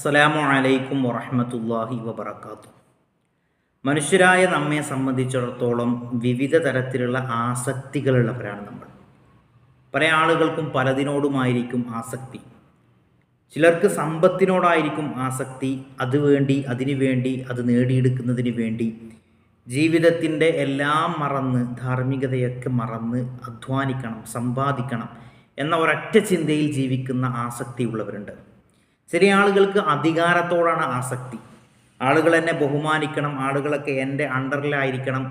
അസ്സലാമു അലൈക്കും വറഹമത്തല്ലാഹി വബർക്കാത്തു മനുഷ്യരായ നമ്മെ സംബന്ധിച്ചിടത്തോളം വിവിധ തരത്തിലുള്ള ആസക്തികളുള്ളവരാണ് നമ്മൾ. പല ആളുകൾക്കും പലതിനോടുമായിരിക്കും ആസക്തി. ചിലർക്ക് സമ്പത്തിനോടായിരിക്കും ആസക്തി അത് വേണ്ടി അതിനു വേണ്ടി അത് നേടിയെടുക്കുന്നതിന് വേണ്ടി. ജീവിതത്തിന്റെ എല്ലാം മറന്ന് ധാർമ്മികതയൊക്കെ മറന്ന് അധ്വാനിക്കണം സമ്പാദിക്കണം എന്ന ഒരൊറ്റ ചിന്തയിൽ ജീവിക്കുന്ന ആസക്തിയുള്ളവരുണ്ട് ചില ആളുകൾക്ക് അധികാരത്തോടാണ് ആസക്തി. ആളുകൾ എന്നെ ബഹുമാനിക്കണം ആളുകളൊക്കെ എന്റെ അണ്ടറിലായിരിക്കണം.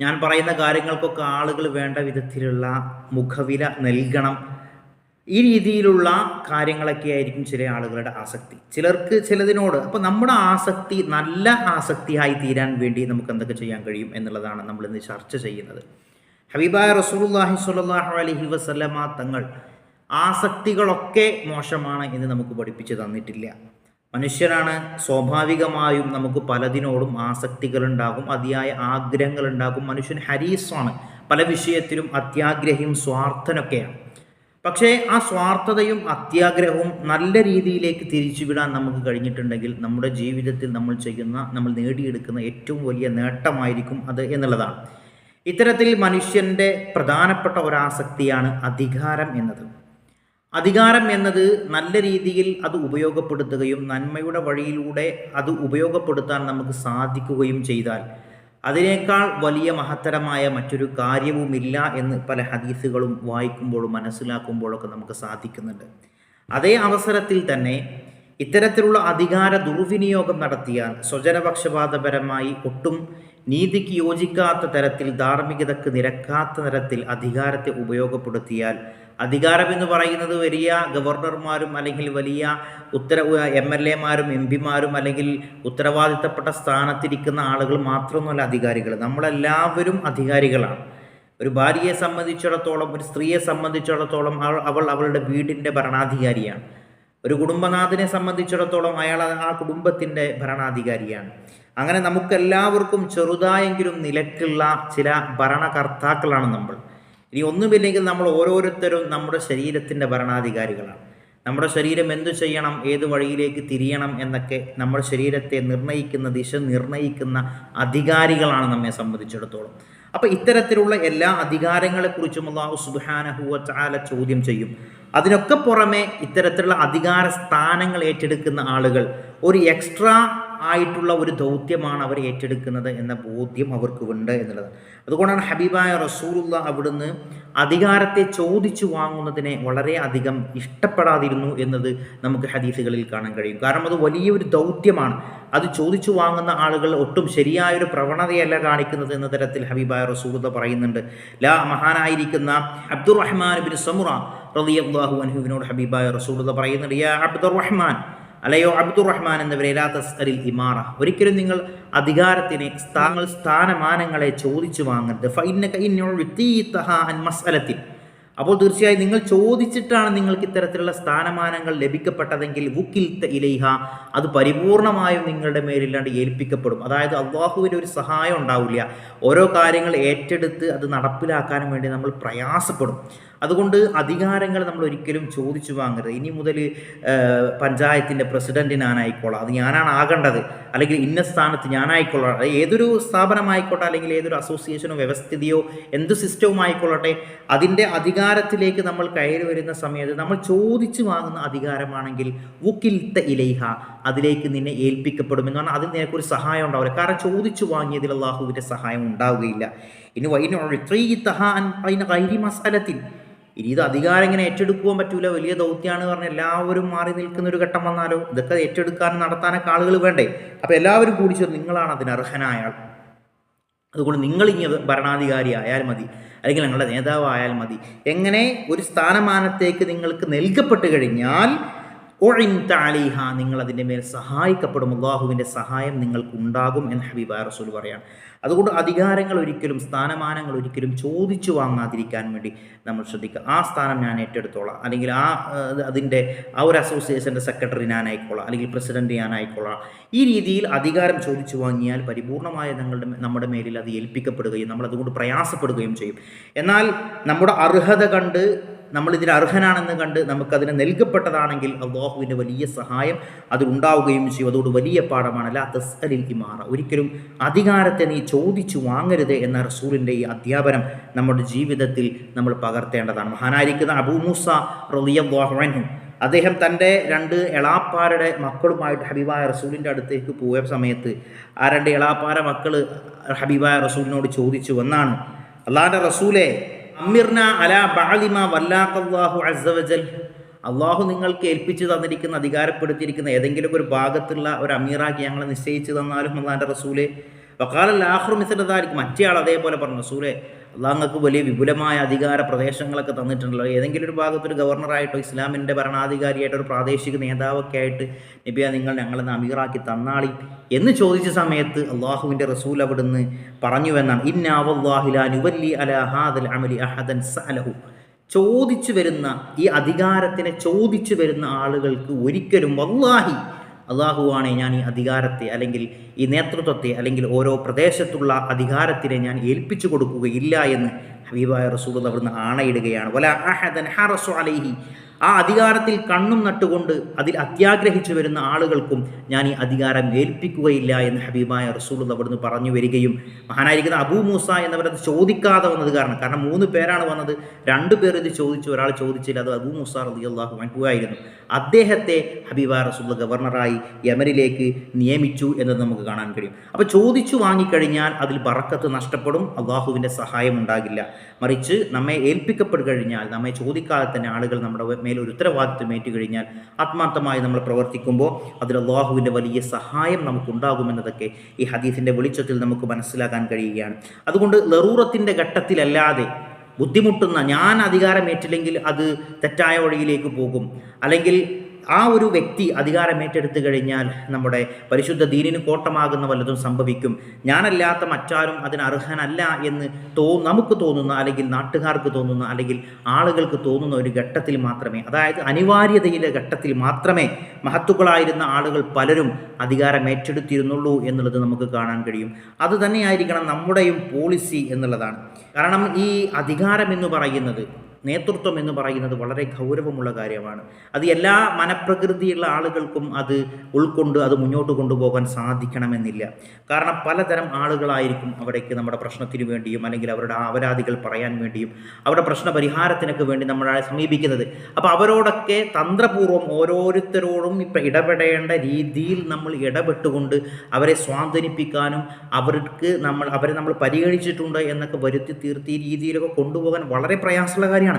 ഞാൻ പറയുന്ന കാര്യങ്ങൾക്കൊക്കെ ആളുകൾ വേണ്ട വിധത്തിലുള്ള മുഖവില നൽകണം. ഈ രീതിയിലുള്ള കാര്യങ്ങളൊക്കെ ആയിരിക്കും ചില ആളുകളുടെ ആസക്തി. ചിലർക്ക് ചിലതിനോട് അപ്പോൾ നമ്മുടെ ആസക്തി നല്ല ആസക്തിയായി തീരാൻ വേണ്ടി നമുക്ക് എന്തൊക്കെ ചെയ്യാൻ കഴിയും എന്നുള്ളതാണ് നമ്മൾ ഇന്ന് ചർച്ച ചെയ്യുന്നത്. ഹബീബായ റസൂലുള്ളാഹി സ്വല്ലല്ലാഹു അലൈഹി വസല്ലമ തങ്ങൾ ആസക്തികളൊക്കെ മോശമാണ് എന്ന് നമുക്ക് പഠിപ്പിച്ചു തന്നിട്ടില്ല. മനുഷ്യരാണ് സ്വാഭാവികമായും നമുക്ക് പലതിനോടും ആസക്തികളുണ്ടാകും അതിയായ ആഗ്രഹങ്ങളുണ്ടാകും. മനുഷ്യൻ ഹരീസാണ് പല വിഷയത്തിലും അത്യാഗ്രഹിയും സ്വാർത്ഥനൊക്കെയാണ്. പക്ഷേ ആ സ്വാർത്ഥതയും അത്യാഗ്രഹവും നല്ല രീതിയിലേക്ക് തിരിച്ചുവിടാൻ നമുക്ക് കഴിഞ്ഞിട്ടുണ്ടെങ്കിൽ നമ്മുടെ ജീവിതത്തിൽ നമ്മൾ ചെയ്യുന്ന നമ്മൾ നേടിയെടുക്കുന്ന ഏറ്റവും വലിയ നേട്ടമായിരിക്കും അത് എന്നുള്ളതാണ്. ഇത്തരത്തിൽ മനുഷ്യന്റെ പ്രധാനപ്പെട്ട ഒരാസക്തിയാണ് അധികാരം എന്നത്. അധികാരം എന്നത് നല്ല രീതിയിൽ അത് ഉപയോഗപ്പെടുത്തുകയും നന്മയുടെ വഴിയിലൂടെ അത് ഉപയോഗപ്പെടുത്താൻ നമുക്ക് സാധിക്കുകയും ചെയ്താൽ അതിനേക്കാൾ വലിയ മഹത്തരമായ മറ്റൊരു കാര്യവുമില്ല എന്ന് പല ഹദീസുകളും വായിക്കുമ്പോഴും മനസ്സിലാക്കുമ്പോഴൊക്കെ നമുക്ക് സാധിക്കുന്നുണ്ട്. അതേ അവസരത്തിൽ തന്നെ ഇത്തരത്തിലുള്ള അധികാര ദുർവിനിയോഗം നടത്തിയാൽ സ്വജനപക്ഷപാതപരമായി ഒട്ടും നീതിക്ക് യോജിക്കാത്ത തരത്തിൽ ധാർമ്മികതക്ക് നിരക്കാത്ത തരത്തിൽ അധികാരത്തെ ഉപയോഗപ്പെടുത്തിയാൽ അധികാരം എന്ന് പറയുന്നത് വലിയ ഗവർണർമാരും അല്ലെങ്കിൽ വലിയ ഉത്തര എം എൽ എമാരും എം പിമാരും അല്ലെങ്കിൽ ഉത്തരവാദിത്തപ്പെട്ട സ്ഥാനത്തിരിക്കുന്ന ആളുകൾ മാത്രമൊന്നുമല്ല അധികാരികൾ. നമ്മളെല്ലാവരും അധികാരികളാണ്. ഒരു ഭാര്യയെ സംബന്ധിച്ചിടത്തോളം ഒരു സ്ത്രീയെ സംബന്ധിച്ചിടത്തോളം അവൾ അവളുടെ വീടിന്റെ ഭരണാധികാരിയാണ്. ഒരു കുടുംബനാഥനെ സംബന്ധിച്ചിടത്തോളം അയാൾ ആ കുടുംബത്തിന്റെ ഭരണാധികാരിയാണ്. അങ്ങനെ നമുക്കെല്ലാവർക്കും ചെറുതായെങ്കിലും നിലക്കുള്ള ചില ഭരണകർത്താക്കളാണ് നമ്മൾ. ഇനി ഒന്നുമില്ലെങ്കിൽ നമ്മൾ ഓരോരുത്തരും നമ്മുടെ ശരീരത്തിന്റെ ഭരണാധികാരികളാണ്. നമ്മുടെ ശരീരം എന്തു ചെയ്യണം ഏത് വഴിയിലേക്ക് തിരിയണം എന്നൊക്കെ നമ്മുടെ ശരീരത്തെ നിർണയിക്കുന്ന ദിശ നിർണയിക്കുന്ന അധികാരികളാണ് നമ്മെ സംബന്ധിച്ചിടത്തോളം. അപ്പോൾ ഇത്തരത്തിലുള്ള എല്ലാ അധികാരങ്ങളെക്കുറിച്ചും അള്ളാഹു സുബാനഹുവ ചാല ചോദ്യം ചെയ്യും. അതിനൊക്കെ പുറമെ ഇത്തരത്തിലുള്ള അധികാര സ്ഥാനങ്ങൾ ഏറ്റെടുക്കുന്ന ആളുകൾ ഒരു എക്സ്ട്രാ ആയിട്ടുള്ള ഒരു ദൗത്യമാണ് അവർ ഏറ്റെടുക്കുന്നത് എന്ന ബോധ്യം അവർക്ക് ഉണ്ട് എന്നുള്ളത്. അതുകൊണ്ടാണ് ഹബീബായ റസൂലുള്ള അവിടുന്ന് അധികാരത്തെ ചോദിച്ചു വാങ്ങുന്നതിനെ വളരെ അധികം ഇഷ്ടപ്പെടാതിരുന്നു എന്നത് നമുക്ക് ഹദീസുകളിൽ കാണാൻ കഴിയും. കാരണം അത് വലിയൊരു ദൗത്യമാണ്. അത് ചോദിച്ചു വാങ്ങുന്ന ആളുകൾ ഒട്ടും ശരിയായൊരു പ്രവണതയല്ല കാണിക്കുന്നത് എന്ന തരത്തിൽ ഹബീബായ റസൂലത പറയുന്നുണ്ട്. ലാ മഹാനായിരിക്കുന്ന അബ്ദുറഹ്മാൻ ബിൻ സമുറ റളിയല്ലാഹു അൻഹുവിനോട് ഹബീബായ റസൂലത പറയുന്നുണ്ട് യാ അബ്ദുറഹ്മാൻ അല്ലയോ അബ്ദുറഹ്മാൻ എന്നിവരെ ലാ തസ്അലിൽ ഇമാറ. ഒരിക്കലും നിങ്ങൾ അധികാരത്തിനെ സ്ഥാങ്ങൾ സ്ഥാനമാനങ്ങളെ ചോദിച്ചു വാങ്ങരുത്. മസ്അലത്തിൽ അപ്പോൾ തീർച്ചയായും നിങ്ങൾ ചോദിച്ചിട്ടാണ് നിങ്ങൾക്ക് ഇത്തരത്തിലുള്ള സ്ഥാനമാനങ്ങൾ ലഭിക്കപ്പെട്ടതെങ്കിൽ വുക്കിൽ ഇലൈഹ അത് പരിപൂർണമായും നിങ്ങളുടെ മേലില്ലാണ്ട് ഏൽപ്പിക്കപ്പെടും. അതായത് അള്ളാഹുവിന്റെ ഒരു സഹായം ഉണ്ടാവില്ല. ഓരോ കാര്യങ്ങൾ ഏറ്റെടുത്ത് അത് നടപ്പിലാക്കാനും വേണ്ടി നമ്മൾ പ്രയാസപ്പെടും. അതുകൊണ്ട് അധികാരങ്ങൾ നമ്മൾ ഒരിക്കലും ചോദിച്ചു വാങ്ങരുത്. ഇനി മുതൽ പഞ്ചായത്തിന്റെ പ്രസിഡന്റ് ഞാനായിക്കോളാം. അത് ഞാനാണ് ആകേണ്ടത്. അല്ലെങ്കിൽ ഇന്ന സ്ഥാനത്ത് ഞാനായിക്കൊള്ളാം. ഏതൊരു സ്ഥാപനമായിക്കോട്ടെ അല്ലെങ്കിൽ ഏതൊരു അസോസിയേഷനോ വ്യവസ്ഥിതിയോ എന്ത് സിസ്റ്റവും ആയിക്കൊള്ളട്ടെ അതിന്റെ അധികാരത്തിലേക്ക് നമ്മൾ കയറി വരുന്ന സമയത്ത് നമ്മൾ ചോദിച്ചു വാങ്ങുന്ന അധികാരമാണെങ്കിൽ വുക്കിൽത്ത ഇലൈഹ അതിലേക്ക് നിന്നെ ഏൽപ്പിക്കപ്പെടും എന്ന് പറഞ്ഞാൽ അതിൽ നിനക്കൊരു സഹായം ഉണ്ടാവില്ല. കാരണം ചോദിച്ചു വാങ്ങിയതിൽ അള്ളാഹുവിന്റെ സഹായം ഉണ്ടാവുകയില്ല. ഇനി വൈനൊഴി മസാലത്തിൽ ഇനി ഇത് അധികാരം ഇങ്ങനെ ഏറ്റെടുക്കുവാൻ പറ്റൂല. വലിയ ദൗത്യമാണ് പറഞ്ഞ് എല്ലാവരും മാറി നിൽക്കുന്ന ഒരു ഘട്ടം വന്നാലോ? ഇതൊക്കെ ഏറ്റെടുക്കാനും നടത്താനൊക്കെ ആളുകൾ വേണ്ടേ? അപ്പോൾ എല്ലാവരും കൂടി ചേർന്ന് നിങ്ങളാണ് അതിന് അർഹനായ ആൾ. അതുകൊണ്ട് നിങ്ങൾ ഇനി ഭരണാധികാരി ആയാൽ മതി. അല്ലെങ്കിൽ നിങ്ങളുടെ നേതാവ് മതി. എങ്ങനെ ഒരു സ്ഥാനമാനത്തേക്ക് നിങ്ങൾക്ക് നൽകപ്പെട്ട് കഴിഞ്ഞാൽ ഒഴിൻ താലിഹ നിങ്ങൾ അതിന്റെ മേൽ സഹായിക്കപ്പെടും. അള്ളാഹുവിന്റെ സഹായം നിങ്ങൾക്ക് ഉണ്ടാകും എന്ന് ഹബീബ് റസൂൽ പറയാണ്. അതുകൊണ്ട് അധികാരങ്ങൾ ഒരിക്കലും സ്ഥാനമാനങ്ങൾ ഒരിക്കലും ചോദിച്ചു വാങ്ങാതിരിക്കാൻ വേണ്ടി നമ്മൾ ശ്രദ്ധിക്കുക. ആ സ്ഥാനം ഞാൻ ഏറ്റെടുത്തോളാം. അല്ലെങ്കിൽ ആ അതിന്റെ ആ ഒരു അസോസിയേഷന്റെ സെക്രട്ടറി ഞാനായിക്കോളാം. അല്ലെങ്കിൽ പ്രസിഡന്റ് ഞാനായിക്കോളാം. ഈ രീതിയിൽ അധികാരം ചോദിച്ചു വാങ്ങിയാൽ പരിപൂർണമായ ഞങ്ങളുടെ നമ്മുടെ മേലിൽ അത് ഏൽപ്പിക്കപ്പെടുകയും നമ്മൾ അതുകൊണ്ട് പ്രയാസപ്പെടുകയും ചെയ്യും. എന്നാൽ നമ്മുടെ അർഹത കണ്ട് നമ്മളിതിന് അർഹനാണെന്ന് കണ്ട് നമുക്കതിന് നൽകപ്പെട്ടതാണെങ്കിൽ അള്ളാഹുവിന്റെ വലിയ സഹായം അതിലുണ്ടാവുകയും ചെയ്യും. അതോട് വലിയ പാഠമാണ് അല്ല തസ്അലിൽ ഇമാറ. ഒരിക്കലും അധികാരത്തെ നീ ചോദിച്ചു വാങ്ങരുത് എന്ന റസൂലിന്റെ ഈ അധ്യാപനം നമ്മുടെ ജീവിതത്തിൽ നമ്മൾ പകർത്തേണ്ടതാണ്. മഹാനായിരിക്കുന്ന അബൂമൂസ മൂസ റളിയല്ലാഹു അദ്ദേഹം തന്റെ രണ്ട് എളാപ്പാരുടെ മക്കളുമായിട്ട് ഹബീബായ റസൂലിന്റെ അടുത്തേക്ക് പോയ സമയത്ത് ആ രണ്ട് എളാപ്പാര മക്കൾ ഹബീബായ റസൂലിനോട് ചോദിച്ചു വന്നാണ്. അള്ളാഹിന്റെ റസൂലെ അമിർന അല ബാലിമ വല്ലാഖല്ലാഹു അസവജൽ അള്ളാഹു നിങ്ങൾക്ക് ഏൽപ്പിച്ചു തന്നിരിക്കുന്ന അധികാരപ്പെടുത്തിയിരിക്കുന്ന ഏതെങ്കിലും ഒരു ഭാഗത്തുള്ള ഒരു അമീറാക്കി ഞങ്ങളെ നിശ്ചയിച്ചു തന്നാലും അള്ളാഹിന്റെ റസൂലെ. വക്കാലൽ ആഹ്റു മിസലതായിരിക്കും മറ്റേ ആൾ അതേപോലെ പറഞ്ഞു റസൂലെ അള്ളാഹങ്ങൾക്ക് വലിയ വിപുലമായ അധികാര പ്രദേശങ്ങളൊക്കെ തന്നിട്ടുണ്ടല്ലോ. ഏതെങ്കിലും ഒരു ഭാഗത്തൊരു ഗവർണറായിട്ടോ ഇസ്ലാമിന്റെ ഭരണാധികാരിയായിട്ടോ ഒരു പ്രാദേശിക നേതാവൊക്കെ ആയിട്ട് നബിയ നിങ്ങൾ ഞങ്ങളെന്ന് അമീറാക്കി തന്നാളി എന്ന് ചോദിച്ച സമയത്ത് അള്ളാഹുവിന്റെ റസൂൽ അവിടുന്ന് പറഞ്ഞു എന്നാണ്. ഇന്നാവല്ലാഹിലാനുവല്ലി അല ഹാദൽ അമലി അഹദൻ ചോദിച്ചു വരുന്ന ഈ അധികാരത്തിനെ ചോദിച്ചു വരുന്ന ആളുകൾക്ക് ഒരിക്കലും വല്ലാഹി അള്ളാഹുവാണ് ഞാൻ ഈ അധികാരത്തെ അല്ലെങ്കിൽ ഈ നേതൃത്വത്തെ അല്ലെങ്കിൽ ഓരോ പ്രദേശത്തുള്ള അധികാരത്തിനെ ഞാൻ ഏൽപ്പിച്ചു കൊടുക്കുകയില്ല എന്ന് ഹബീബായ റസൂൽ അവിടുന്ന് ആണയിടുകയാണ്. വല അഹദൻ ഹറസു അലൈഹി. ആ അധികാരത്തിൽ കണ്ണും നട്ടുകൊണ്ട് അതിൽ അത്യാഗ്രഹിച്ചു വരുന്ന ആളുകൾക്കും ഞാൻ ഈ അധികാരം ഏൽപ്പിക്കുകയില്ല എന്ന് ഹബീബായ റസൂൽ അവിടുന്ന് പറഞ്ഞു വരികയും മഹാനായിരിക്കുന്ന അബൂ മൂസ എന്നവരത് ചോദിക്കാതെ വന്നത് കാരണം കാരണം മൂന്ന് പേരാണ് വന്നത്. രണ്ടു പേർ ഇത് ചോദിച്ചു ഒരാൾ ചോദിച്ചില്ല അത് അബൂ മൂസ റതി അള്ളാഹു അൻഹുവായിരുന്നു അദ്ദേഹത്തെ ഹബീബായ റസൂൽ ഗവർണറായി യമനിലേക്ക് നിയമിച്ചു എന്നത് നമുക്ക് കാണാൻ കഴിയും. അപ്പോൾ ചോദിച്ചു വാങ്ങിക്കഴിഞ്ഞാൽ അതിൽ ബറക്കത്ത് നഷ്ടപ്പെടും അള്ളാഹുവിന്റെ സഹായം ഉണ്ടാകില്ല. മറിച്ച് നമ്മെ ഏൽപ്പിക്കപ്പെട്ടു കഴിഞ്ഞാൽ നമ്മെ ചോദിക്കാതെ തന്നെ ആളുകൾ നമ്മുടെ മേൽ ഒരു ഉത്തരവാദിത്വം ഏറ്റു കഴിഞ്ഞാൽ ആത്മാർത്ഥമായി നമ്മൾ പ്രവർത്തിക്കുമ്പോൾ അതിൽ അള്ളാഹുവിന്റെ വലിയ സഹായം നമുക്കുണ്ടാകുമെന്നതൊക്കെ ഈ ഹദീഫിന്റെ വെളിച്ചത്തിൽ നമുക്ക് മനസ്സിലാക്കാൻ കഴിയുകയാണ്. അതുകൊണ്ട് ലറൂറത്തിന്റെ ഘട്ടത്തിലല്ലാതെ ബുദ്ധിമുട്ടുന്ന ഞാൻ അധികാരമേറ്റില്ലെങ്കിൽ അത് തെറ്റായ വഴിയിലേക്ക് പോകും. അല്ലെങ്കിൽ ആ ഒരു വ്യക്തി അധികാരം ഏറ്റെടുത്തു കഴിഞ്ഞാൽ നമ്മുടെ പരിശുദ്ധ ദീനിന് കോട്ടമാകുന്ന വല്ലതും സംഭവിക്കും. ഞാനല്ലാത്ത മറ്റാരും അതിന് അർഹനല്ല എന്ന് തോ നമുക്ക് തോന്നുന്ന അല്ലെങ്കിൽ നാട്ടുകാർക്ക് തോന്നുന്ന അല്ലെങ്കിൽ ആളുകൾക്ക് തോന്നുന്ന ഒരു ഘട്ടത്തിൽ മാത്രമേ അതായത് അനിവാര്യതയിലെ ഘട്ടത്തിൽ മാത്രമേ മഹത്തുക്കളായിരുന്ന ആളുകൾ പലരും അധികാരം ഏറ്റെടുത്തിരുന്നുള്ളൂ എന്നുള്ളത് നമുക്ക് കാണാൻ കഴിയും. അത് തന്നെയായിരിക്കണം നമ്മുടെയും പോളിസി എന്നുള്ളതാണ്. കാരണം ഈ അധികാരം എന്ന് പറയുന്നത് നേതൃത്വം എന്ന് പറയുന്നത് വളരെ ഗൗരവമുള്ള കാര്യമാണ്. അത് എല്ലാ മനപ്രകൃതിയുള്ള ആളുകൾക്കും അത് ഉൾക്കൊണ്ട് അത് മുന്നോട്ട് കൊണ്ടുപോകാൻ സാധിക്കണമെന്നില്ല. കാരണം പലതരം ആളുകളായിരിക്കും അവിടേക്ക് നമ്മുടെ പ്രശ്നത്തിന് വേണ്ടിയും അല്ലെങ്കിൽ അവരുടെ അപരാധികൾ പറയാൻ വേണ്ടിയും അവരുടെ പ്രശ്ന പരിഹാരത്തിനൊക്കെ വേണ്ടി നമ്മളെ സമീപിക്കുന്നത്. അപ്പോൾ അവരോടൊക്കെ തന്ത്രപൂർവം ഓരോരുത്തരോടും ഇപ്പം ഇടപെടേണ്ട രീതിയിൽ നമ്മൾ ഇടപെട്ടുകൊണ്ട് അവരെ സ്വാന്തനിപ്പിക്കാനും അവർക്ക് നമ്മൾ അവരെ നമ്മൾ പരിഗണിച്ചിട്ടുണ്ട് എന്നൊക്കെ വരുത്തി തീർത്തി രീതിയിലൊക്കെ കൊണ്ടുപോകാൻ വളരെ പ്രയാസമുള്ള കാര്യമാണ്.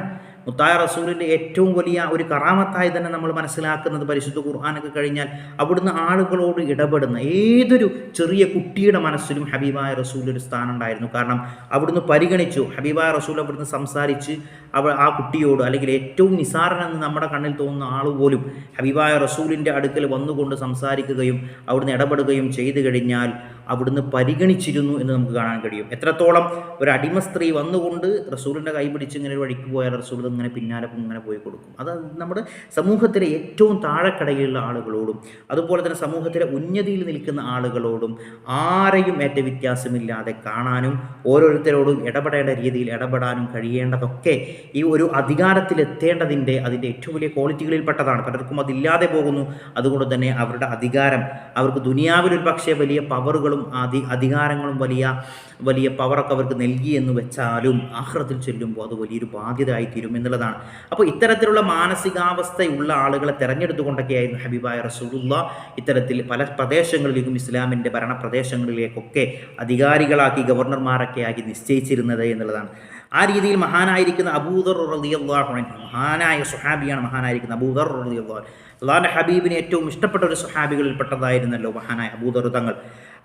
മുത്തായ റസൂലിന്റെ ഏറ്റവും വലിയ ഒരു കറാമത്തായി തന്നെ നമ്മൾ മനസ്സിലാക്കുന്നത് പരിശുദ്ധ ഖുർആാനൊക്കെ കഴിഞ്ഞാൽ അവിടുന്ന് ആളുകളോട് ഇടപെടുന്ന ഏതൊരു ചെറിയ കുട്ടിയുടെ മനസ്സിലും ഹബീബായ റസൂൽ ഒരു സ്ഥാനം ഉണ്ടായിരുന്നു കാരണം അവിടുന്ന് പരിഗണിച്ചു ഹബീബായ റസൂൽ അവിടുന്ന് സംസാരിച്ച് അവ ആ കുട്ടിയോട് അല്ലെങ്കിൽ ഏറ്റവും നിസാരനെന്ന് നമ്മുടെ കണ്ണിൽ തോന്നുന്ന ആൾ പോലും ഹബീബായ റസൂലിന്റെ അടുക്കൽ വന്നുകൊണ്ട് സംസാരിക്കുകയും അവിടുന്ന് ഇടപെടുകയും ചെയ്തു കഴിഞ്ഞാൽ അവിടുന്ന് പരിഗണിച്ചിരുന്നു എന്ന് നമുക്ക് കാണാൻ കഴിയും. എത്രത്തോളം ഒരു അടിമ സ്ത്രീ വന്നുകൊണ്ട് റസൂലിന്റെ കൈ പിടിച്ച് ഇങ്ങനെ ഒരു വഴിക്ക് പോയാൽ റസൂൽ ഇങ്ങനെ പിന്നാലെ ഇങ്ങനെ പോയി കൊടുക്കും. അത് നമ്മുടെ സമൂഹത്തിലെ ഏറ്റവും താഴെക്കടയിലുള്ള ആളുകളോടും അതുപോലെ തന്നെ സമൂഹത്തിലെ ഉന്നതിയിൽ നിൽക്കുന്ന ആളുകളോടും ആരെയും ഏറ്റ വ്യത്യാസമില്ലാതെ കാണാനും ഓരോരുത്തരോടും ഇടപെടേണ്ട രീതിയിൽ ഇടപെടാനും കഴിയേണ്ടതൊക്കെ ഈ ഒരു അധികാരത്തിലെത്തേണ്ടതിന്റെ അതിന്റെ ഏറ്റവും വലിയ ക്വാളിറ്റികളിൽ പെട്ടതാണ് പലർക്കും അതില്ലാതെ പോകുന്നു. അതുകൊണ്ട് തന്നെ അവരുടെ അധികാരം അവർക്ക് ദുനിയാവിൽ ഒരു പക്ഷേ വലിയ പവറുകളും അധി അധികാരങ്ങളും വലിയ വലിയ പവറൊക്കെ അവർക്ക് നൽകി എന്ന് വെച്ചാലും ആഹ്റത്തിൽ ചെല്ലുമ്പോൾ അത് വലിയൊരു ബാധ്യതയായി തീരും എന്നുള്ളതാണ്. അപ്പോൾ ഇത്തരത്തിലുള്ള മാനസികാവസ്ഥയുള്ള ആളുകളെ തിരഞ്ഞെടുത്തുകൊണ്ടൊക്കെയായിരുന്നു ഹബീബായ റസൂലുള്ള. ഇത്തരത്തിൽ പല പ്രദേശങ്ങളിലേക്കും ഇസ്ലാമിന്റെ ഭരണ പ്രദേശങ്ങളിലേക്കൊക്കെ അധികാരികളാക്കി ഗവർണർമാരൊക്കെ ആക്കി നിശ്ചയിച്ചിരുന്നത് എന്നുള്ളതാണ്. ആ രീതിയിൽ മഹാനായിരിക്കുന്ന അബൂദർ റളിയല്ലാഹു അൻഹു മഹാനായ സുഹാബിയാണ് മഹാനായിരിക്കുന്ന അബൂദർ റളിയല്ലാഹു അള്ളാഹിന്റെ ഹബീബിന് ഏറ്റവും ഇഷ്ടപ്പെട്ട ഒരു സുഹാബികളിൽപ്പെട്ടതായിരുന്നല്ലോ മഹാനായ അബൂദർ തങ്ങൾ.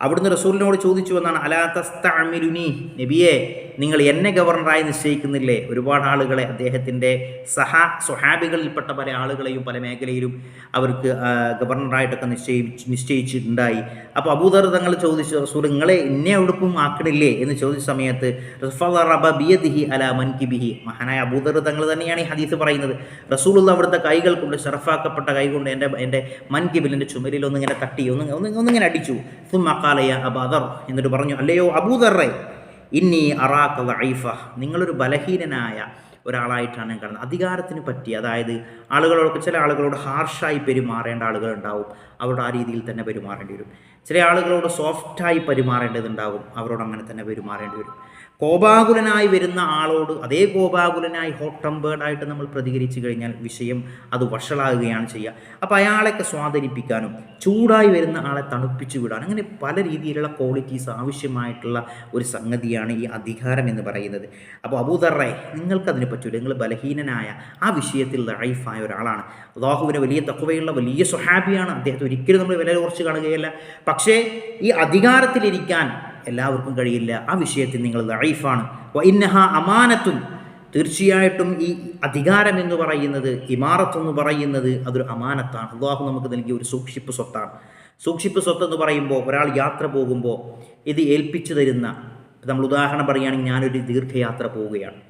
അവിടുന്ന് റസൂലിനോട് ചോദിച്ചു എന്നാണ് അലാ തസ്തഅമിലുനി? നബിയെ നിങ്ങൾ എന്നെ ഗവർണറായി നിശ്ചയിക്കുന്നില്ലേ? ഒരുപാട് ആളുകളെ അദ്ദേഹത്തിന്റെ സഹ സ്വഹാബികളിൽപ്പെട്ട പല ആളുകളെയും പല മേഖലയിലും അവർക്ക് ഗവർണറായിട്ടൊക്കെ നിശ്ചയിച്ച് നിശ്ചയിച്ചിട്ടുണ്ടായി. അപ്പോൾ അബൂദർ തങ്ങൾ ചോദിച്ചു റസൂൽ നിങ്ങളെ എന്നെ എവിടുക്കും ആക്കണില്ലേ? എന്ന് ചോദിച്ച സമയത്ത് ബിയദിഹി അല മൻകിബിഹി. മഹാനായ അബൂദർ തങ്ങൾ തന്നെയാണ് ഈ ഹദീസ് പറയുന്നത്. റസൂലുള്ള അവിടുത്തെ കൈകൾ കൊണ്ട് ഷറഫാക്കപ്പെട്ട കൈ കൊണ്ട് എന്റെ എന്റെ മൻകിബിൽ എന്റെ ചുമരിൽ ഒന്നിങ്ങനെ തട്ടി ഒന്ന് ഒന്ന് ഒന്നിങ്ങനെ അടിച്ചു. സുമ്മക്കാലയ അബദർ എന്നിട്ട് പറഞ്ഞു അല്ലയോ അബൂദറേ ഇന്നി അറാഖ വൈഫ നിങ്ങളൊരു ബലഹീനനായ ഒരാളായിട്ടാണ് ഞാൻ കാണുന്നത് അധികാരത്തിന് പറ്റി അതായത് ആളുകളോടൊക്കെ ചില ആളുകളോട് ഹാർഷായി പെരുമാറേണ്ട ആളുകളുണ്ടാവും അവരോട് ആ രീതിയിൽ തന്നെ പെരുമാറേണ്ടി വരും. ചില ആളുകളോട് സോഫ്റ്റായി പെരുമാറേണ്ടതുണ്ടാവും. അവരോട് അങ്ങനെ തന്നെ പെരുമാറേണ്ടി വരും. കോപാകുലനായി വരുന്ന ആളോട് അതേ കോപാകുലനായി ഹോട്ട് ടെമ്പേർഡായിട്ട് നമ്മൾ പ്രതികരിച്ചു കഴിഞ്ഞാൽ വിഷയം അത് വഷളാകുകയാണ് ചെയ്യുക. അപ്പോൾ അയാളെയൊക്കെ സ്വാധീനിപ്പിക്കാനും ചൂടായി വരുന്ന ആളെ തണുപ്പിച്ചു വിടാനും അങ്ങനെ പല രീതിയിലുള്ള ക്വാളിറ്റീസ് ആവശ്യമായിട്ടുള്ള ഒരു സംഗതിയാണ് ഈ അധികാരം എന്ന് പറയുന്നത്. അപ്പോൾ അബൂദറേ നിങ്ങൾക്കതിനെ പറ്റൂല. നിങ്ങൾ ബലഹീനനായ ആ വിഷയത്തിൽ ലൈഫായ ഒരാളാണ്. അള്ളാഹുവിന് വലിയ തക്കുവയുള്ള വലിയ സ്വഹാബിയാണ്. അദ്ദേഹത്തെ ഒരിക്കലും നമ്മൾ വില കുറച്ച് കാണുകയല്ല. പക്ഷേ ഈ അധികാരത്തിലിരിക്കാൻ എല്ലാവർക്കും കഴിയില്ല. ആ വിഷയത്തിൽ നിങ്ങൾ ലൈഫാണ് ഇന്നഹ അമാനത്തും തീർച്ചയായിട്ടും ഈ അധികാരം എന്ന് പറയുന്നത് ഇമാറത്ത് എന്ന് പറയുന്നത് അതൊരു അമാനത്താണ്. അള്ളാഹു നമുക്ക് നൽകിയ ഒരു സൂക്ഷിപ്പ് സ്വത്താണ്. സൂക്ഷിപ്പ് സ്വത്ത് എന്ന് പറയുമ്പോൾ ഒരാൾ യാത്ര പോകുമ്പോൾ ഇത് ഏൽപ്പിച്ചു തരുന്ന നമ്മൾ ഉദാഹരണം പറയുകയാണെങ്കിൽ ഞാനൊരു ദീർഘയാത്ര പോവുകയാണ്.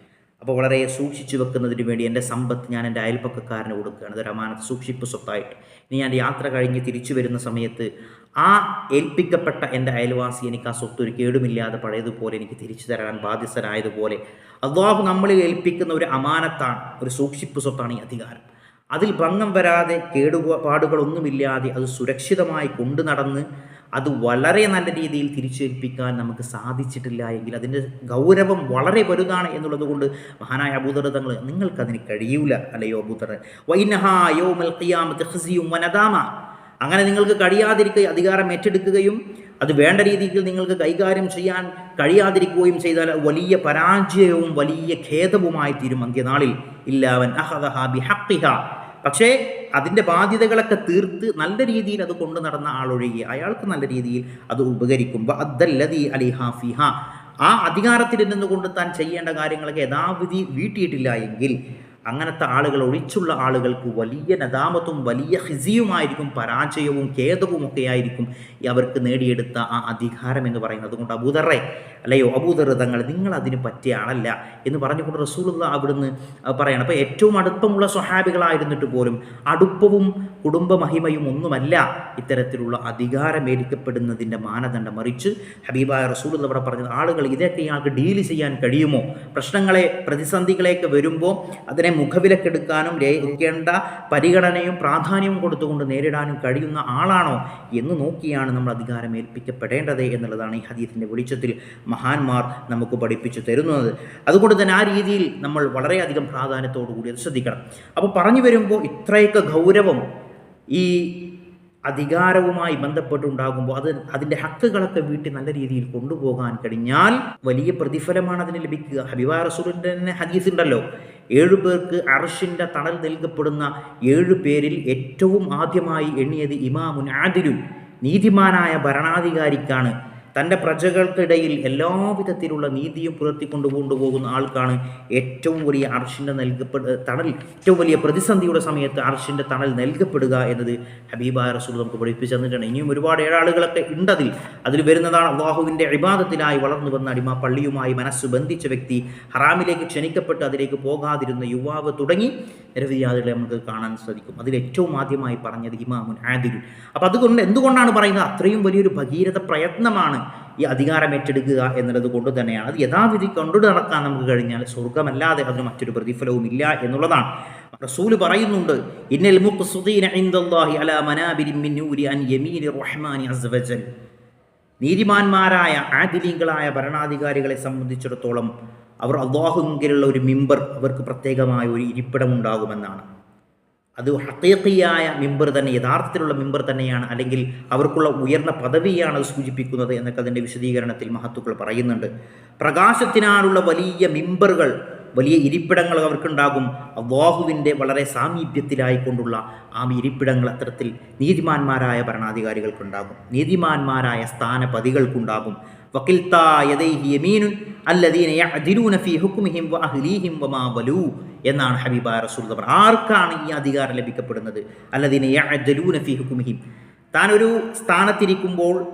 അപ്പോൾ വളരെ സൂക്ഷിച്ചു വെക്കുന്നതിന് വേണ്ടി എന്റെ സമ്പത്ത് ഞാൻ എന്റെ അയൽപ്പക്കക്കാരന് കൊടുക്കുകയാണ്. അതൊരു അമാനത്ത് സൂക്ഷിപ്പ് സ്വത്തായിട്ട്. ഇനി ഞാൻ യാത്ര കഴിഞ്ഞ് തിരിച്ചു വരുന്ന സമയത്ത് ആ ഏൽപ്പിക്കപ്പെട്ട എന്റെ അയൽവാസി എനിക്ക് ആ സ്വത്ത് ഒരു കേടുമില്ലാതെ പഴയതുപോലെ എനിക്ക് തിരിച്ചു തരാൻ ബാധ്യസ്ഥനായതുപോലെ അള്ളാഹു നമ്മളിൽ ഏൽപ്പിക്കുന്ന ഒരു അമാനത്താണ് ഒരു സൂക്ഷിപ്പ് സ്വത്താണ് ഈ അധികാരം. അതിൽ ഭംഗം വരാതെ കേടുപാടുകളൊന്നുമില്ലാതെ അത് സുരക്ഷിതമായി കൊണ്ടു നടന്ന് അത് വളരെ നല്ല രീതിയിൽ തിരിച്ചേൽപ്പിക്കാൻ നമുക്ക് സാധിച്ചിട്ടില്ല എങ്കിൽ അതിന്റെ ഗൗരവം വളരെ വലുതാണ് എന്നുള്ളത് കൊണ്ട് മഹാനായ അബൂദർ തങ്ങൾ നിങ്ങൾക്കതിന് കഴിയൂല അല്ലയോ അബൂദർ വൈനഹായോമൽ വനദാമ അങ്ങനെ നിങ്ങൾക്ക് കഴിയാതിരിക്കുക അധികാരം ഏറ്റെടുക്കുകയും അത് വേണ്ട രീതിയിൽ നിങ്ങൾക്ക് കൈകാര്യം ചെയ്യാൻ കഴിയാതിരിക്കുകയും ചെയ്താൽ വലിയ പരാജയവും വലിയ ഖേദവുമായി തീരും. അന്ത്യനാളിൽ ഇല്ലാവൻ പക്ഷേ അതിന്റെ ബാധ്യതകളൊക്കെ തീർത്ത് നല്ല രീതിയിൽ അത് കൊണ്ടു നടന്ന ആളൊഴികെ അയാൾക്ക് നല്ല രീതിയിൽ അത് ഉപകരിക്കും. അദ്ദല്ലതി അലിഹാഫിഹ ആ അധികാരത്തിൽ നിന്നുകൊണ്ട് താൻ ചെയ്യേണ്ട കാര്യങ്ങളൊക്കെ യഥാവിധി വീട്ടിയിട്ടില്ല എങ്കിൽ അങ്ങനത്തെ ആളുകൾ ഒഴിച്ചുള്ള ആളുകൾക്ക് വലിയ നദാമത്തും വലിയ ഹിസിയുമായിരിക്കും പരാജയവും ഖേദവും ഒക്കെ ആയിരിക്കും അവർക്ക് നേടിയെടുത്ത ആ അധികാരം എന്ന് പറയുന്നത്. അതുകൊണ്ട് അബൂദറെ അല്ലയോ അബൂദർ തങ്ങൾ നിങ്ങൾ അതിന് പറ്റിയ ആളല്ല എന്ന് പറഞ്ഞുകൊണ്ട് റസൂലുള്ള അവിടുന്ന് പറയണം. അപ്പോൾ ഏറ്റവും അടുപ്പമുള്ള സ്വഹാബികളായിരുന്നിട്ട് പോലും അടുപ്പവും കുടുംബ മഹിമയും ഒന്നുമല്ല ഇത്തരത്തിലുള്ള അധികാരം ഏൽക്കപ്പെടുന്നതിന്റെ മാനദണ്ഡം മറിച്ച് ഹബീബായ റസൂലുള്ള ഇവിടെ പറഞ്ഞത് ആളുകൾ ഇതൊക്കെ ഇയാൾക്ക് ഡീൽ ചെയ്യാൻ കഴിയുമോ? പ്രശ്നങ്ങളെ പ്രതിസന്ധികളെയൊക്കെ വരുമ്പോൾ അതിനെ മുഖവിലക്കെടുക്കാനും രേഖിക്കേണ്ട പരിഗണനയും പ്രാധാന്യവും കൊടുത്തുകൊണ്ട് നേരിടാനും കഴിയുന്ന ആളാണോ എന്ന് നോക്കിയാണ് നമ്മൾ അധികാരം ഏൽപ്പിക്കപ്പെടേണ്ടത് എന്നുള്ളതാണ് ഈ ഹദീസിന്റെ വെളിച്ചത്തിൽ. മഹാന്മാർ നമുക്ക് പഠിപ്പിച്ചു തരുന്നത് അതുകൊണ്ട് തന്നെ ആ രീതിയിൽ നമ്മൾ വളരെയധികം പ്രാധാന്യത്തോടു കൂടി അത് ശ്രദ്ധിക്കണം. അപ്പോൾ പറഞ്ഞു വരുമ്പോൾ ഇത്രയൊക്കെ ഗൗരവം ഈ അധികാരവുമായി ബന്ധപ്പെട്ടുണ്ടാകുമ്പോൾ അത് അതിന്റെ ഹക്കുകളൊക്കെ വീട്ടിൽ നല്ല രീതിയിൽ കൊണ്ടുപോകാൻ കഴിഞ്ഞാൽ വലിയ പ്രതിഫലമാണ് അതിന് ലഭിക്കുക. ഹബിബാ റസൂലിന്റെ തന്നെ ഹദീസ് ഉണ്ടല്ലോ. ഏഴു പേർക്ക് അർഷിന്റെ തണൽ നൽകപ്പെടുന്ന ഏഴു പേരിൽ ഏറ്റവും ആദ്യമായി എണ്ണിയത് ഇമാമുൻ ആദിരുൻ നീതിമാനായ ഭരണാധികാരിക്കാണ്. തന്റെ പ്രജകൾക്കിടയിൽ എല്ലാവിധത്തിലുള്ള നീതിയും പുലർത്തിക്കൊണ്ടു കൊണ്ടുപോകുന്ന ആൾക്കാണ് ഏറ്റവും വലിയ അർഷിന്റെ നൽകപ്പെടുക തണൽ ഏറ്റവും വലിയ പ്രതിസന്ധിയുടെ സമയത്ത് അർഷിന്റെ തണൽ നൽകപ്പെടുക എന്നത് ഹബീബായ റസൂൽ നമുക്ക് പഠിപ്പിച്ചു തന്നിട്ടുണ്ട്. ഇനിയും ഒരുപാട് ഏഴാളുകളൊക്കെ ഉണ്ടതിൽ അതിൽ വരുന്നതാണ് അള്ളാഹുവിന്റെ അഭിവാദത്തിനായി വളർന്നു വന്ന അടിമ പള്ളിയുമായി മനസ്സ് ബന്ധിച്ച വ്യക്തി ഹറാമിലേക്ക് ക്ഷണിക്കപ്പെട്ട് അതിലേക്ക് പോകാതിരുന്ന യുവാവ് തുടങ്ങി നിരവധി ആളുകളെ നമുക്ക് കാണാൻ സാധിക്കും. അതിൽ ഏറ്റവും ആദ്യമായി പറഞ്ഞത് ഇമാമുൻ ആദിരുൻ അപ്പം അതുകൊണ്ട് എന്തുകൊണ്ടാണ് പറയുന്നത്? അത്രയും വലിയൊരു ഭഗീരഥ പ്രയത്നമാണ് ഈ അധികാരം ഏറ്റെടുക്കുക എന്നുള്ളത് കൊണ്ട് തന്നെയാണ്. അത് യഥാവിധി കൊണ്ടു നടക്കാൻ നമുക്ക് കഴിഞ്ഞാൽ സ്വർഗമല്ലാതെ അതിന് മറ്റൊരു പ്രതിഫലവും ഇല്ല എന്നുള്ളതാണ്. റസൂൽ പറയുന്നുണ്ട് ഇന്നൽ അലാ അൻ റഹ്മാനി നീതിമാന്മാരായ ആദിലീങ്ങളായ ഭരണാധികാരികളെ സംബന്ധിച്ചിടത്തോളം അവർ അള്ളാഹുങ്കിലുള്ള ഒരു മിമ്പർ അവർക്ക് പ്രത്യേകമായ ഒരു ഇരിപ്പിടമുണ്ടാകുമെന്നാണ് അത് ഹത്തേക്കിയായ മെമ്പർ തന്നെ യഥാർത്ഥത്തിലുള്ള മെമ്പർ തന്നെയാണ് അല്ലെങ്കിൽ അവർക്കുള്ള ഉയർന്ന പദവിയാണ് അത് സൂചിപ്പിക്കുന്നത് എന്നൊക്കെ അതിന്റെ വിശദീകരണത്തിൽ മഹത്തുക്കൾ പറയുന്നുണ്ട്. പ്രകാശത്തിനാലുള്ള വലിയ മെമ്പറുകൾ വലിയ ഇരിപ്പിടങ്ങൾ അവർക്കുണ്ടാകും. അള്ളാഹുവിന്റെ വളരെ സാമീപ്യത്തിലായിക്കൊണ്ടുള്ള ആ ഇരിപ്പിടങ്ങൾ അത്തരത്തിൽ നീതിമാന്മാരായ ഭരണാധികാരികൾക്കുണ്ടാകും. നീതിമാന്മാരായ സ്ഥാനപതികൾക്കുണ്ടാകും. എന്നാണ് ഹബീബ റസൂൽ ആർക്കാണ് ഈ അധികാരം ലഭിക്കപ്പെടുന്നത്? അല്ലദീന ഫീ ഹുക്കുമിഹിം താൻ ഒരു സ്ഥാനത്തിരിക്കുമ്പോൾ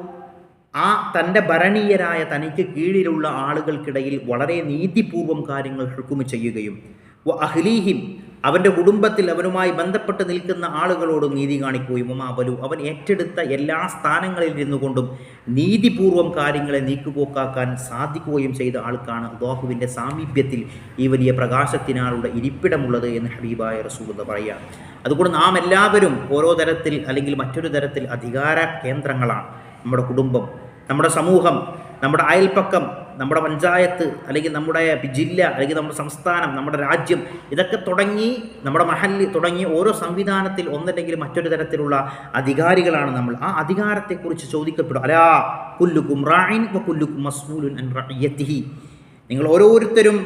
ആ തന്റെ ഭരണീയരായ തനിക്ക് കീഴിലുള്ള ആളുകൾക്കിടയിൽ വളരെ നീതിപൂർവം കാര്യങ്ങൾ ഹുക്കുമ ചെയ്യുകയും അഹ്ലീഹിം അവന്റെ കുടുംബത്തിൽ അവനുമായി ബന്ധപ്പെട്ട് നിൽക്കുന്ന ആളുകളോടും നീതി കാണിക്കുകയും ഉമാബലു അവൻ ഏറ്റെടുത്ത എല്ലാ സ്ഥാനങ്ങളിൽ നിന്നുകൊണ്ടും നീതിപൂർവം കാര്യങ്ങളെ നീക്കുപോക്കാക്കാൻ സാധിക്കുകയും ചെയ്ത ആൾക്കാണ് അള്ളാഹുവിന്റെ സാമീപ്യത്തിൽ ഈ വലിയ പ്രകാശത്തിനാളുടെ ഇരിപ്പിടമുള്ളത് എന്ന് ഹബീബായ റസൂൽ പറയുക. അതുകൊണ്ട് നാം എല്ലാവരും ഓരോ തരത്തിൽ അല്ലെങ്കിൽ മറ്റൊരു തരത്തിൽ അധികാര കേന്ദ്രങ്ങളാണ്. നമ്മുടെ കുടുംബം നമ്മുടെ സമൂഹം നമ്മുടെ അയൽപ്പക്കം നമ്മുടെ പഞ്ചായത്ത് അല്ലെങ്കിൽ നമ്മുടെ ജില്ല അല്ലെങ്കിൽ നമ്മുടെ സംസ്ഥാനം നമ്മുടെ രാജ്യം ഇതൊക്കെ തുടങ്ങി നമ്മുടെ മഹല്ല് തുടങ്ങി ഓരോ സംവിധാനത്തിൽ ഒന്നല്ലെങ്കിൽ മറ്റൊരു തരത്തിലുള്ള അധികാരികളാണ് നമ്മൾ. ആ അധികാരത്തെക്കുറിച്ച് ചോദിക്കപ്പെടും. അലാ കുല്ലുക്കും റായിൻ കുല്ലുക്കും മസ്മൂലുൻ അൻ റഅയ്യത്തിഹി നിങ്ങൾ ഓരോരുത്തരും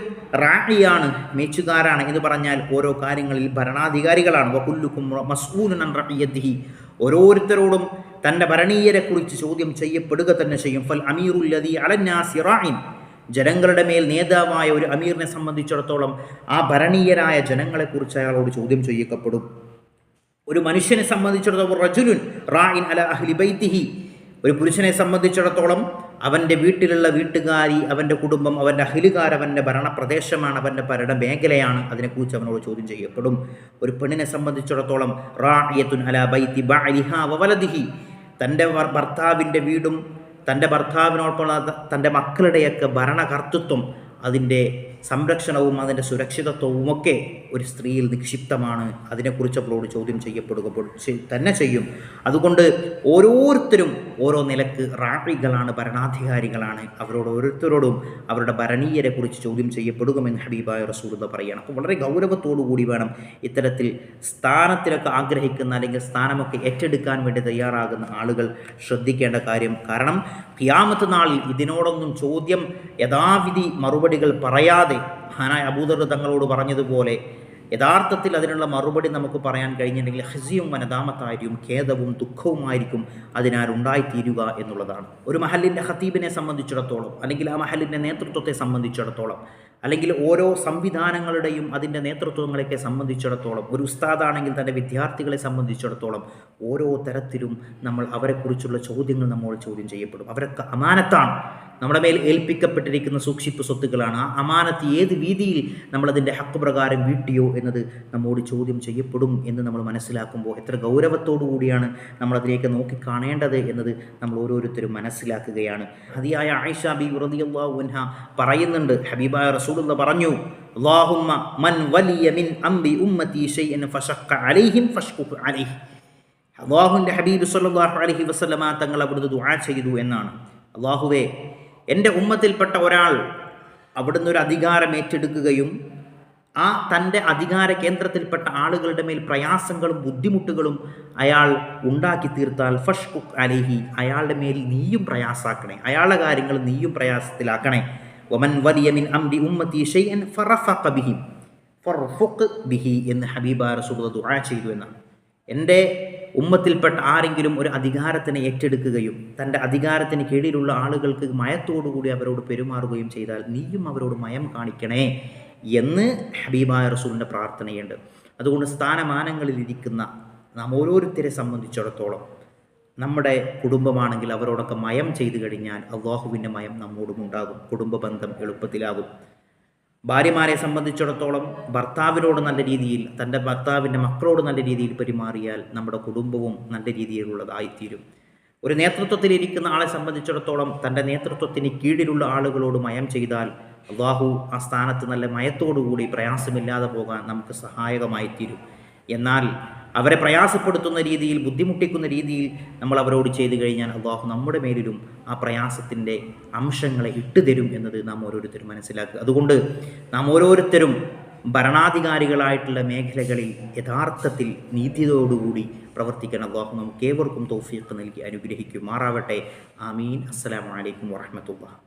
റാഹിയാണ് മേച്ചുകാരാണ് എന്ന് പറഞ്ഞാൽ ഓരോ കാര്യങ്ങളിൽ ഭരണാധികാരികളാണ്. വകുല്ലുക്കും മസ്ഊലുൻ അൻ റഅയ്യത്തിഹി ഓരോരുത്തരോടും തന്റെ ഭരണീയരെക്കുറിച്ച് ചോദ്യം ചെയ്യപ്പെടുക തന്നെ ചെയ്യും. ഫൽ അമീറുല്ലതി അലന്നാസി റായിൻ ജനങ്ങളുടെ മേൽ നേതാവായ ഒരു അമീറിനെ സംബന്ധിച്ചിടത്തോളം ആ ഭരണീയരായ ജനങ്ങളെക്കുറിച്ച് അയാളോട് ചോദ്യം ചെയ്യപ്പെടും ഒരു മനുഷ്യനെ സംബന്ധിച്ചിടത്തോളം റജുലുൻ റായിൻ അല അഹ്ലി ബൈത്തിഹി ഒരു പുരുഷനെ സംബന്ധിച്ചിടത്തോളം അവന്റെ വീട്ടിലുള്ള വീട്ടുകാരി അവന്റെ കുടുംബം അവന്റെ അഹിലുകാർ അവന്റെ ഭരണപ്രദേശമാണ് അവന്റെ ഭരണ മേഖലയാണ് അതിനെക്കുറിച്ച് അവനോട് ചോദ്യം ചെയ്യപ്പെടും. ഒരു പെണ്ണിനെ സംബന്ധിച്ചിടത്തോളം റായത്തുൻ അല ബൈത്തി വവലദിഹി തന്റെ ഭർത്താവിന്റെ വീടും തന്റെ ഭർത്താവിനോടൊപ്പം തന്റെ മക്കളുടെയൊക്കെ ഭരണകർത്തൃത്വം അതിന്റെ സംരക്ഷണവും അതിന്റെ സുരക്ഷിതത്വവുമൊക്കെ ഒരു സ്ത്രീയിൽ നിക്ഷിപ്തമാണ്. അതിനെക്കുറിച്ച് അവളോട് ചോദ്യം ചെയ്യപ്പെടുക തന്നെ ചെയ്യും. അതുകൊണ്ട് ഓരോരുത്തരും ഓരോ നിലയ്ക്ക് റാഫികളാണ് ഭരണാധികാരികളാണ്. അവരോട് ഓരോരുത്തരോടും അവരുടെ ഭരണീയരെ കുറിച്ച് ചോദ്യം ചെയ്യപ്പെടുമെന്ന് ഹബീബായ റസൂദ പറയുകയാണ് അപ്പോൾ വളരെ ഗൗരവത്തോടു കൂടി വേണം ഇത്തരത്തിൽ സ്ഥാനത്തിലൊക്കെ ആഗ്രഹിക്കുന്ന അല്ലെങ്കിൽ സ്ഥാനമൊക്കെ ഏറ്റെടുക്കാൻ വേണ്ടി തയ്യാറാകുന്ന ആളുകൾ ശ്രദ്ധിക്കേണ്ട കാര്യം കാരണം ഖിയാമത്ത് നാളിൽ ഇതിനോടൊന്നും ചോദ്യം യഥാവിധി മറുപടികൾ പറയാതെ ഹാനായ അബൂദർ തങ്ങളോട് പറഞ്ഞതുപോലെ യഥാർത്ഥത്തിൽ അതിനുള്ള മറുപടി നമുക്ക് പറയാൻ കഴിഞ്ഞിട്ടുണ്ടെങ്കിൽ ഹസിയും വനതാമത്തായിരിക്കും ഖേദവും ദുഃഖവുമായിരിക്കും അതിനാൽ ഉണ്ടായിത്തീരുക എന്നുള്ളതാണ്. ഒരു മഹലിന്റെ ഹത്തീബിനെ സംബന്ധിച്ചിടത്തോളം അല്ലെങ്കിൽ ആ മഹലിന്റെ നേതൃത്വത്തെ സംബന്ധിച്ചിടത്തോളം അല്ലെങ്കിൽ ഓരോ സംവിധാനങ്ങളുടെയും അതിന്റെ നേതൃത്വങ്ങളെയൊക്കെ സംബന്ധിച്ചിടത്തോളം ഒരു ഉസ്താദാണെങ്കിൽ തന്റെ വിദ്യാർത്ഥികളെ സംബന്ധിച്ചിടത്തോളം ഓരോ തരത്തിലും നമ്മൾ അവരെക്കുറിച്ചുള്ള ചോദ്യങ്ങൾ നമ്മൾ ചോദ്യം ചെയ്യപ്പെടും. അവരൊക്കെ അമാനത്താണ്. നമ്മുടെ മേൽ ഏൽപ്പിക്കപ്പെട്ടിരിക്കുന്ന സൂക്ഷിപ്പ് സ്വത്തുക്കളാണ്. ആ അമാനത്ത് ഏത് രീതിയിൽ നമ്മളതിന്റെ ഹക്ക് പ്രകാരം വീട്ടിയോ എന്നത് നമ്മോട് ചോദ്യം ചെയ്യപ്പെടും എന്ന് നമ്മൾ മനസ്സിലാക്കുമ്പോൾ എത്ര ഗൗരവത്തോടു കൂടിയാണ് നമ്മളതിലേക്ക് നോക്കി കാണേണ്ടത് എന്നത് നമ്മൾ ഓരോരുത്തരും മനസ്സിലാക്കുകയാണ്. അതിയായ ആയിഷ ബി റളിയല്ലാഹു പറയുന്നുണ്ട്. ഹബീബായ റസൂലുള്ള പറഞ്ഞു അല്ലാഹുമ്മ മൻ വലിയ മിൻ അംബി അലൈഹിം അള്ളാഹുവിന്റെ ഹബീബ് സല്ലല്ലാഹു അലൈഹി വസല്ലമ തങ്ങൾ അവിടുന്ന് ദുആ ചെയ്തു എന്നാണ്. അള്ളാഹുവേ എന്റെ ഉമ്മത്തിൽപ്പെട്ട ഒരാൾ അവിടുന്ന് ഒരു അധികാരം ഏറ്റെടുക്കുകയും ആ തന്റെ അധികാര കേന്ദ്രത്തിൽപ്പെട്ട ആളുകളുടെ മേൽ പ്രയാസങ്ങളും ബുദ്ധിമുട്ടുകളും അയാൾ ഉണ്ടാക്കി തീർത്താൽ ഫഷ് കുക്ക് അലേഹി അയാളുടെ മേൽ നീയും പ്രയാസാക്കണേ. അയാളുടെ കാര്യങ്ങൾ നീയും പ്രയാസത്തിലാക്കണേ. ഒമൻ വലിയമിൻ അംബി ഉമ്മത്തി ഷെയ്ൻ ഫറഫഖ ബിഹി ഫർഫുഖ് ബിഹി എന്ന് ഹബീബ റസൂൽ ദുആ ചെയ്തു എന്നാണ്. എന്റെ ഉമ്മത്തിൽപ്പെട്ട ആരെങ്കിലും ഒരു അധികാരത്തിനെ ഏറ്റെടുക്കുകയും തന്റെ അധികാരത്തിന് കീഴിലുള്ള ആളുകൾക്ക് മയത്തോടുകൂടി അവരോട് പെരുമാറുകയും ചെയ്താൽ നീയും അവരോട് മയം കാണിക്കണേ എന്ന് ഹബീബായ റസൂലിന്റെ പ്രാർത്ഥനയുണ്ട്. അതുകൊണ്ട് സ്ഥാനമാനങ്ങളിൽ ഇരിക്കുന്ന നാം ഓരോരുത്തരെ സംബന്ധിച്ചിടത്തോളം നമ്മുടെ കുടുംബമാണെങ്കിൽ അവരോടൊക്കെ മയം ചെയ്തു കഴിഞ്ഞാൽ അള്ളാഹുവിന്റെ മയം നമ്മോടും ഉണ്ടാകും കുടുംബ ബന്ധം എളുപ്പത്തിലാകും. ഭാര്യമാരെ സംബന്ധിച്ചിടത്തോളം ഭർത്താവിനോട് നല്ല രീതിയിൽ തന്റെ ഭർത്താവിന്റെ മക്കളോട് നല്ല രീതിയിൽ പെരുമാറിയാൽ നമ്മുടെ കുടുംബവും നല്ല രീതിയിലുള്ളതായിത്തീരും. ഒരു നേതൃത്വത്തിലിരിക്കുന്ന ആളെ സംബന്ധിച്ചിടത്തോളം തന്റെ നേതൃത്വത്തിന് കീഴിലുള്ള ആളുകളോട് മയം ചെയ്താൽ അള്ളാഹു ആ സ്ഥാനത്ത് നല്ല മയത്തോടുകൂടി പ്രയാസമില്ലാതെ പോകാൻ നമുക്ക് സഹായകമായിത്തീരും. എന്നാൽ അവരെ പ്രയാസപ്പെടുത്തുന്ന രീതിയിൽ ബുദ്ധിമുട്ടിക്കുന്ന രീതിയിൽ നമ്മൾ അവരോട് ചെയ്തു കഴിഞ്ഞാൽ അള്ളാഹു നമ്മുടെ മേലിലും ആ പ്രയാസത്തിന്റെ അംശങ്ങളെ ഇട്ടുതരും എന്നത് നാം ഓരോരുത്തരും മനസ്സിലാക്കുക. അതുകൊണ്ട് നാം ഓരോരുത്തരും ഭരണാധികാരികളായിട്ടുള്ള മേഖലകളിൽ യഥാർത്ഥത്തിൽ നീതിയോടുകൂടി പ്രവർത്തിക്കാൻ അള്ളാഹു നമുക്ക് ഏവർക്കും തോഫീക്ക് നൽകി അനുഗ്രഹിക്കുമാറാവട്ടെ. ആമീൻ. അസ്സലാമലൈക്കും വാഹമത്തുള്ള